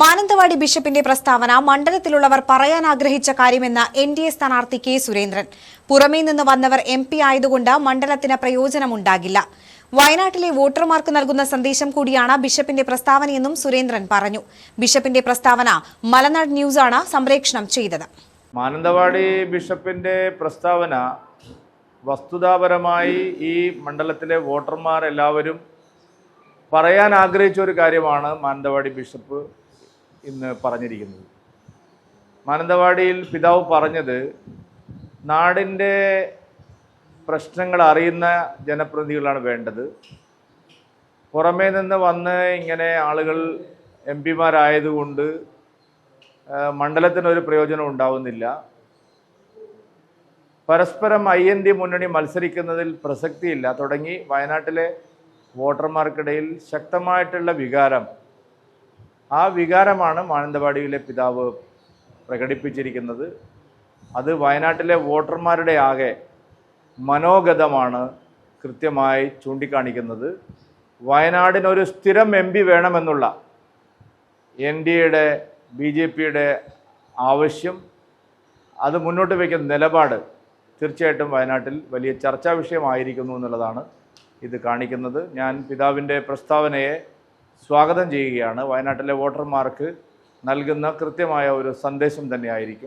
മാനന്തവാടി ബിഷപ്പിന്റെ പ്രസ്താവന മണ്ഡലത്തിലുള്ളവർ പറയാൻ ആഗ്രഹിച്ച കാര്യമെന്ന എൻ ഡി എ സ്ഥാനാർത്ഥി കെ സുരേന്ദ്രൻ. പുറമേ നിന്ന് വന്നവർ എം പി ആയതുകൊണ്ട് മണ്ഡലത്തിന് പ്രയോജനമുണ്ടാകില്ല. വയനാട്ടിലെ വോട്ടർമാർക്ക് നൽകുന്ന സന്ദേശം കൂടിയാണ് ബിഷപ്പിന്റെ പ്രസ്താവനയെന്നും സുരേന്ദ്രൻ പറഞ്ഞു. ബിഷപ്പിന്റെ പ്രസ്താവന മലനാട് ന്യൂസാണ് സംപ്രേക്ഷണം ചെയ്തത്. മാനന്തവാടി ബിഷപ്പിന്റെ പ്രസ്താവന വസ്തുതാപരമായി ഈ മണ്ഡലത്തിലെ വോട്ടർമാർ എല്ലാവരും പറയാൻ ആഗ്രഹിച്ച ഒരു കാര്യമാണ് മാനന്തവാടി ബിഷപ്പ്. ഇന്ന് പറഞ്ഞിരിക്കുന്നത്. മാനന്തവാടിയിൽ പിതാവ് പറഞ്ഞത് നാടിന്റെ പ്രശ്നങ്ങൾ അറിയുന്ന ജനപ്രതിനിധികളാണ് വേണ്ടത്. പുറമേ നിന്ന് വന്ന് ഇങ്ങനെ ആളുകൾ എം പിമാരായതുകൊണ്ട് മണ്ഡലത്തിനൊരു പ്രയോജനം ഉണ്ടാവുന്നില്ല. പരസ്പരം ഐ എൻ ഡി മുന്നണി മത്സരിക്കുന്നതിൽ പ്രസക്തിയില്ല. തുടങ്ങി വയനാട്ടിലെ വോട്ടർമാർക്കിടയിൽ ശക്തമായിട്ടുള്ള വികാരം ആ വികാരമാണ് മാനന്തവാടിയിലെ പിതാവ് പ്രകടിപ്പിച്ചിരിക്കുന്നത്. അത് വയനാട്ടിലെ വോട്ടർമാരുടെ ആകെ മനോഗതമാണ് കൃത്യമായി ചൂണ്ടിക്കാണിക്കുന്നത്. വയനാടിനൊരു സ്ഥിരം എം പി വേണമെന്നുള്ള എൻ ഡി എയുടെ ബി ജെ പിയുടെ ആവശ്യം അത് മുന്നോട്ട് വയ്ക്കുന്ന നിലപാട് തീർച്ചയായിട്ടും വയനാട്ടിൽ വലിയ ചർച്ചാ വിഷയമായിരിക്കുന്നു എന്നുള്ളതാണ് ഇത് കാണിക്കുന്നത്. ഞാൻ പിതാവിന്റെ പ്രസ്താവനയെ സ്വാഗതം ചെയ്യുകയാണ്. വയനാട്ടിലെ വോട്ടർമാർക്ക് നൽകുന്ന കൃത്യമായ ഒരു സന്ദേശം തന്നെയായിരിക്കും.